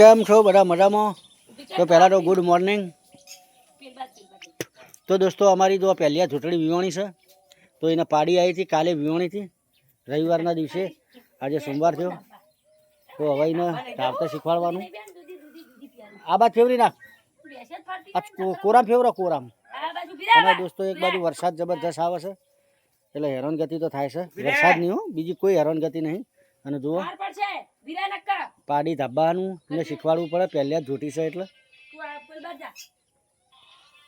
કેમ છો બધા મજામાં? તો પહેલાં તો ગુડ મોર્નિંગ તો દોસ્તો, અમારી તો પહેલી ચૂંટણી વિવાણી છે. તો એને પાડી આવી હતી, કાલે વિવાણી હતી. રવિવારના દિવસે, આજે સોમવાર થયો. તો હવે એને ધાવતા શીખવાડવાનું. આ બાદ ફેવરી નાખ. કોરામ ફેવરો કોરામ. અને દોસ્તો, એક બાજુ વરસાદ જબરજસ્ત આવે છે. એટલે હેરાનગતિ તો થાય છે. વરસાદ નહીં હો, બીજી કોઈ હેરાનગતિ નહીં. અને જુઓ પાડી ધાબાનું ને શીખવાડવું પડે પહેલા જ જોટી છે એટલે.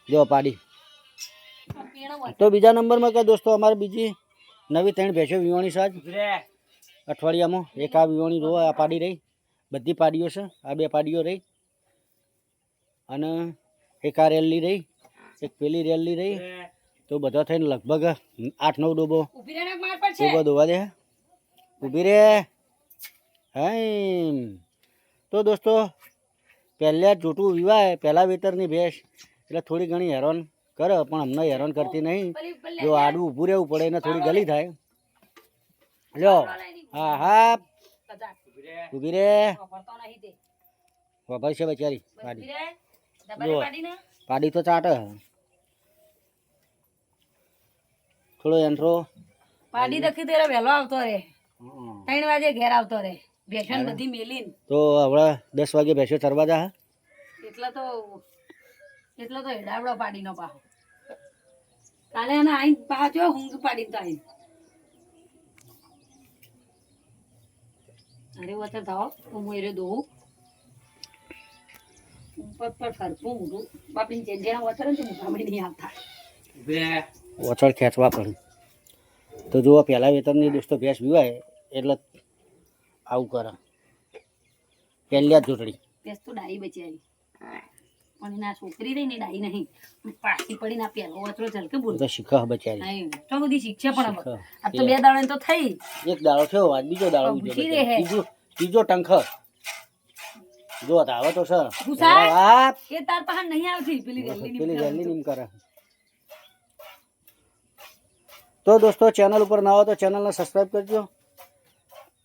જો. પાડી. તો બીજા નંબરમાં કે દોસ્તો અમારે બીજી નવી ત્રણ ભેંસો વિવાણી છે અઠવાડિયામાં એક આ વિવાણી રો આ પાડી રહી. બધી પાડીઓ છે આ બે પાડીઓ રહી. અને એક આ રેલી રહી એક પેલી રેલી રહી. તો બધા થઈને લગભગ આઠ નવ ડોબો ડોબો દોવા દે. ઊભી રે. હાય તો દોસ્તો પહેલાં જોટું વિવાય પહેલા વેતરની ભેંસ. એટલે થોડી ઘણી હેરાન કરે પણ અમને હેરાન કરતી નહીં. જો આડું ઊભું રહેવું પડે એને થોડી ગલી થાય. લ્યો. હા હા. ઊભી રે. વભાઈ છે બચારી પાડી. જો પાડી તો ચાટે. થોડો એન્ટ્રો પાડી દખી તેરે વહેલો આવતો રે. ત્રણ વાગે ઘેર આવતો રે. બેસન બધી મેલીન. તો હવે દસ વાગે ભેંસો ચરવા જા એટલે તો એટલે તો હેડાવડો પાડી નો પાહો. કાલે આને આઈ પાછો હુંગ પાડી તો આઈ. અરે વતર થાવ હું મોયરે દોઉં ઉપર પર ફરકું ઊંઘું બાપીને જે જેના વતર ને તો મુકામડી નહીં આવતા. ઓછળ ખેંચવા પડે તો જુઓ પહેલા વેતરની દોસ્તો ભેંસ પીવાય એટલે આવું કરે. પહેલી આ ચૂંટણી બેસ તો ડાઈ બચારી પણ એના છોકરી રહી ને ડાઈ નહીં પાછી પડીને આ પેલો વતરો ઝલકે બોલ. તો શીખા બચારી. તો બધી શીખશે પણ આ તો બે દાડા તો થઈ. એક દાડો થયો આજ બીજો દાડો બીજો ત્રીજો ત્રીજો ટંખ જો તો આવે તો સર? આ એ તાર પાસે નહીં આવતી. પેલી રેલી પેલી વહેલી નીમ કરે. તો દોસ્તો ચેનલ ઉપર ના હો તો ચેનલને સબસ્ક્રાઈબ કરજો.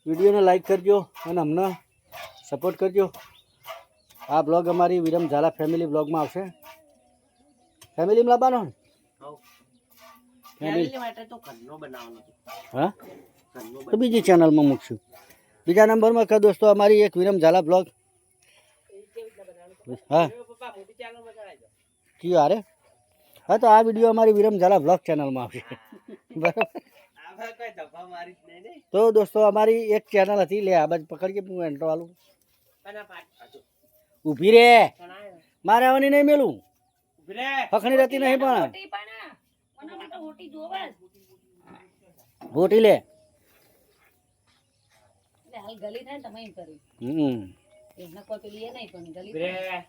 વિડીયોને લાઇક કરજો અને અમને સપોર્ટ કરજો. આ બ્લોગ અમારી વિરમ ઝાલા ફેમિલી બ્લોગમાં આવશે. ફેમિલીમાં લાવવાનો ને? ફેમિલી હા? તો બીજી ચેનલમાં મૂકશું. બીજા નંબરમાં કહે દોસ્તો અમારી એક વિરમ ઝાલા બ્લોગ. હા. કયું હારે હા તો આ વીડિયો અમારી વિરમ ઝાલા બ્લોગ ચેનલમાં આવશે. બરાબર? તો દોસ્તો અમારી એક ચેનલ હતી લે આ બાજુ પકડજે હું એન્ટ્રો આલું? ઊભી રે. મારે આવવાની નહીં મેલું. ફખણી રહેતી નહીં પણ. ગોટી લે. એટલે હાલ ગલી થાય ને તમે એમ કર્યું હમ. એમને કોઈ પેલી એ નહીં પણ ગલી થાય.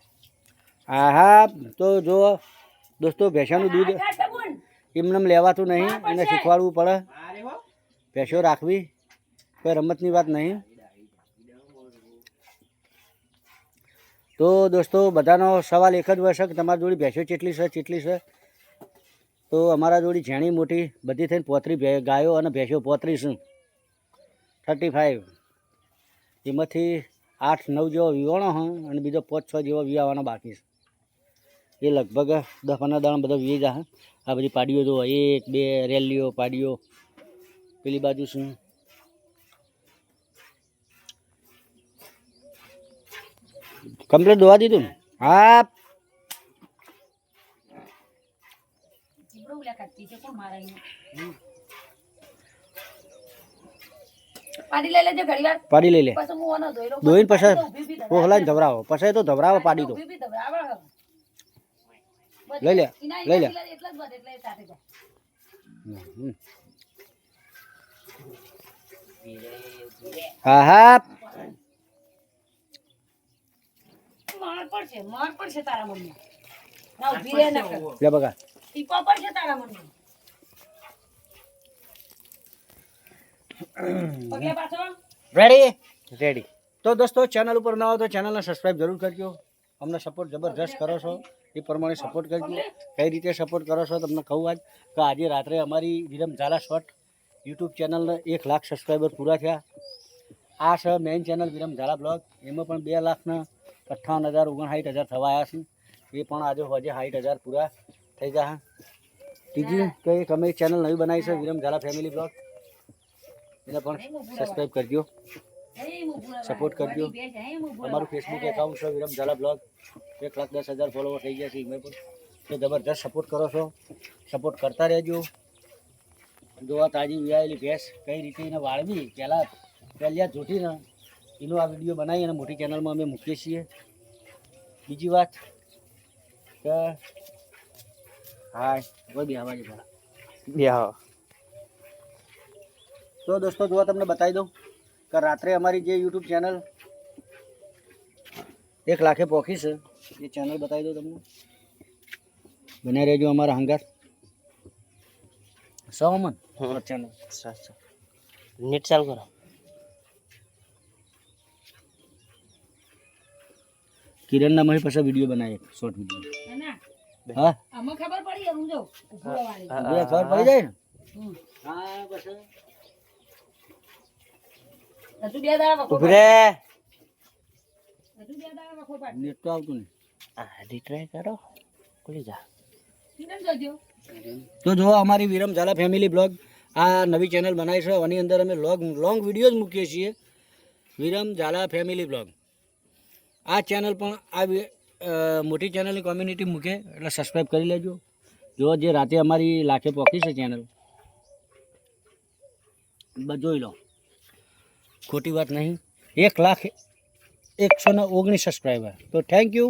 હા હા તો જો દોસ્તો ભેંસાનું દૂધ એમને લેવાતું નહીં એને શીખવાડવું પડે. ભેંસો રાખવી, કોઈ રમતની વાત નહીં. તો દોસ્તો, બધાનો સવાલ એક જ હોય છે કે તમારી જોડી ભેંસો ચેટલી છે ચેટલી છે? તો અમારા જોડી ઝેણી મોટી બધી થઈને પોતરી ગાયો અને ભેંસો પોતરી છે. થર્ટી ફાઇવ એમાંથી આઠ, નવ જેવો વિવાણો હું અને બીજો પાંચ, છ જેવો વિવાવાનો બાકી છે. એ લગભગ દસ પંદર દાણા બધા વી જા આ બધી પાડીઓ જો એક, બે, રેલીઓ, પાડીઓ. પેલી બાજુ શું કમ્પ્લેટ ધોવા દીધું ને? હા? પાડી લઈ લે. ધોઈને પછી. ઓહલાઈને ધવરાવો પછી તો ધવરાવો પાડી દો. લઈ લે, લઈ લે. એના એટલા જ વધે એટલે એ સાથે જાય. હમ. હા હા. માર પડશે માર પડશે તારા મનમાં ના ઊભી રહે ના લે બગા. ટીપો પડશે તારા મનમાં પગે પાછો. રેડી રેડી તો દોસ્તો ચેનલ ઉપર ના હો તો ચેનલને સબસ્ક્રાઈબ જરૂર કરજો. અમને સપોર્ટ જબરજસ્ત કરો છો. એ પ્રમાણે સપોર્ટ કરજો. કઈ રીતે સપોર્ટ કરો છો તમને કહું આજ. કે આજે રાત્રે અમારી વિરમ ઝાલા શોર્ટ યુટ્યુબ ચેનલને એક લાખ સબસ્ક્રાઈબર પૂરા થયા. આ છે main channel Viram Zala blog. એમાં પણ બે લાખના અઠ્ઠાવન હજાર, ઓગણસાઠ હજાર થવા આવ્યા છે. એ પણ આજે હજે સાઠ હજાર પૂરા થઈ ગયા ત્રીજી કે એક અમે ચેનલ નવી બનાવી છે વિરમ ઝાલા ફેમિલી બ્લોગ, એને પણ સબસ્ક્રાઈબ કરજો. સપોર્ટ કરજો. અમારું ફેસબુક એકાઉન્ટ છે વિરમ ઝાલા બ્લોગ. એક લાખ દસ હજાર ફોલોવર થઈ ગયા છે એમાં પણ તો જબરદસ્ત સપોર્ટ કરો છો. સપોર્ટ કરતા રહેજો. જો આ તાજી વિયાયેલી ભેંસ કઈ રીતે એને વાળવી પહેલાં પહેલાં જોટીને એનો આ વીડિયો બનાવી અને મોટી ચેનલમાં અમે મૂકીએ છીએ. બીજી વાત કે હા કોઈ બી આવાજ બ્યાહ તો દોસ્તો જો તમને બતાવી દઉં કે રાત્રે અમારી જે યુટ્યુબ ચેનલ એક લાખે પહોંચી છે એ ચેનલ બતાવી દઉં તમને. બને રહેજો અમારા હંગાર સૌમન ચેનલ નેટ ચાલુ કરો. કિરણના મહી પાસે વીડિયો બનાવી શોર્ટ વીડિયો હા? આમાં ખબર પડી હું જો ઉભરો વાળી બે ખબર પડી જાય ને? હા બસ હજુ બે દાડા વખો ઉભરે. હજુ બે દાડા વખો પાડ નેટ તો આવતું નહીં. આ રીટ્રાય કરો. ખુલી જા. કિરણ જોજો. તો જો અમારી વિરમ ઝાલા ફેમિલી બ્લોગ આ નવી ચેનલ બનાવી છે. આની અંદર અમે લોંગ લોંગ વીડિયો જ મૂકીએ છીએ. વિરમ ઝાલા ફેમિલી બ્લોગ આ ચેનલ પણ આ મોટી ચેનલની કોમ્યુનિટી મૂકે, એટલે સબસ્ક્રાઈબ કરી લેજો. જો જે રાતે અમારી લાખે પોકી છે ચેનલ જોઈ લો. ખોટી વાત નહીં. એક લાખ એકસો ને ઓગણીસ સબસ્ક્રાઈબર તો થેન્ક યુ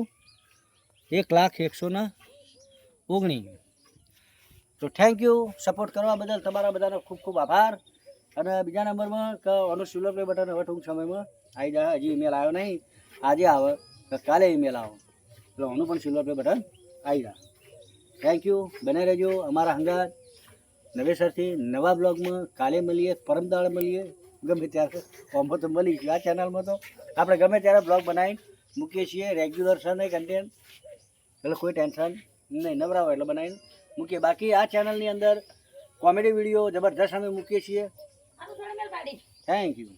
એક લાખ એકસો ને ઓગણીસ. તો થેન્ક યુ સપોર્ટ કરવા બદલ તમારા બધાનો ખૂબ ખૂબ આભાર. અને બીજા નંબરમાં કે ઓનો સિલ્વર પ્લે બટન હવે ટૂંક સમયમાં આવી જાય હજી ઈમેલ આવ્યો નહીં. આજે આવે, તો કાલે ઈમેલ આવે. એટલે ઓનું પણ સિલ્વર પ્લે બટન આવી જાય થેન્ક યુ બને રહેજો અમારા હંગાત. નવેસરથી નવા બ્લોગમાં કાલે મળીએ, પરમદાળ મળીએ. ગમે ત્યારે. આમાં તો મળીશું આ ચેનલમાં તો. આપણે ગમે ત્યારે બ્લોગ બનાવીને મૂકીએ છીએ. રેગ્યુલર છે ને કન્ટેન્ટ એટલે કોઈ ટેન્શન નહીં. નવરા હોય એટલે બનાવીને મૂકીએ. બાકી આ ચેનલની અંદર કોમેડી વીડિયો જબરદસ્ત અમે મૂકીએ છીએ. Thank you